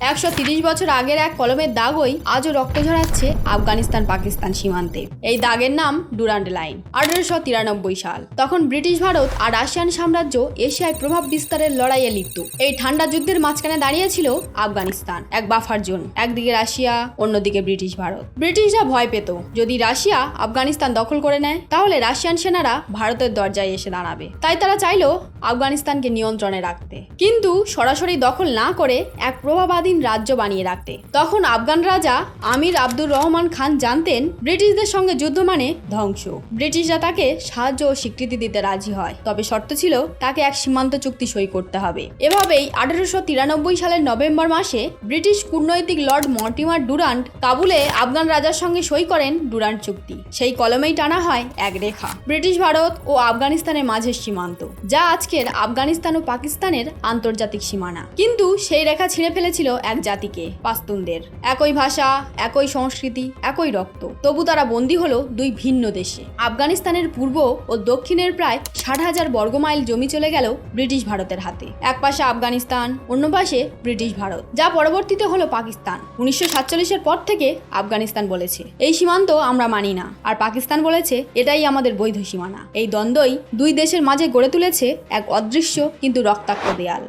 একশো তিরিশ বছর আগের এক কলমের দাগই আজও রক্ত ঝরাচ্ছে আফগানিস্তান পাকিস্তান সীমান্তে। এই দাগের নাম ডুরান্ড লাইন, আঠারোশো তিরানব্বই সাল। তখন ব্রিটিশ ভারত আর রাশিয়ান সাম্রাজ্য এশিয়ায় প্রভাব বিস্তারের লড়াইয়ে লিপ্ত। এই ঠান্ডা যুদ্ধের মাঝখানে দাঁড়িয়েছিল আফগানিস্তান, এক বাফার জোন, একদিকে রাশিয়া, অন্যদিকে ব্রিটিশ ভারত। ব্রিটিশরা ভয় পেত, যদি রাশিয়া আফগানিস্তান দখল করে নেয়, তাহলে রাশিয়ান সেনারা ভারতের দরজায় এসে দাঁড়াবে। তাই তারা চাইল আফগানিস্তানকে নিয়ন্ত্রণে রাখতে। কিন্তু সরাসরি দখল না করে এক প্রভাবাধীন রাজ্য বানিয়ে রাখতে। তখন আফগান রাজা আমির আব্দুর রহমান খান জানতেন, ব্রিটিশদের সঙ্গে যুদ্ধ মানে ধ্বংস। ব্রিটিশরা তাকে সাহায্য ও স্বীকৃতি দিতে রাজি হয়। তবে শর্ত ছিল, তাকে এক সীমান্ত চুক্তি সই করতে হবে। এভাবেই আঠারোশো তিরানব্বই সালের নভেম্বর মাসে ব্রিটিশ কূটনৈতিক লর্ড মর্টিমার ডুরান্ট কাবুলে আফগান রাজার সঙ্গে সই করেন ডুরান্ট চুক্তি। সেই কলমেই টানা হয় এক রেখা। ব্রিটিশ ভারত ও আফগানিস্তানের মাঝের সীমান্ত, যা আজকের আফগানিস্তান ও পাকিস্তানের আন্তর্জাতিক সীমানা। কিন্তু সেই রেখা ছিঁড়ে ফেলেছিল এক জাতিকে, পাস্তুনদের। একই ভাষা, একই সংস্কৃতি, একই রক্ত। তবু তারা বন্দী হলো দুই ভিন্ন দেশে। আফগানিস্তানের পূর্ব ও দক্ষিণের প্রায় ষাট হাজার বর্গমাইল জমি চলে গেল ব্রিটিশ ভারতের হাতে। এক পাশে আফগানিস্তান, অন্য পাশে ব্রিটিশ ভারত, যা পরবর্তীতে হলো পাকিস্তান। উনিশশো সাতচল্লিশের পর থেকে আফগানিস্তান বলেছে। এই সীমান্ত আমরা মানি না, আর পাকিস্তান বলেছে, এটাই আমাদের বৈধ সীমানা। এই দ্বন্দ্বই দুই দেশের মাঝে গড়ে তুলেছে এক অদৃশ্য কিন্তু রক্তাক্ত দেয়াল।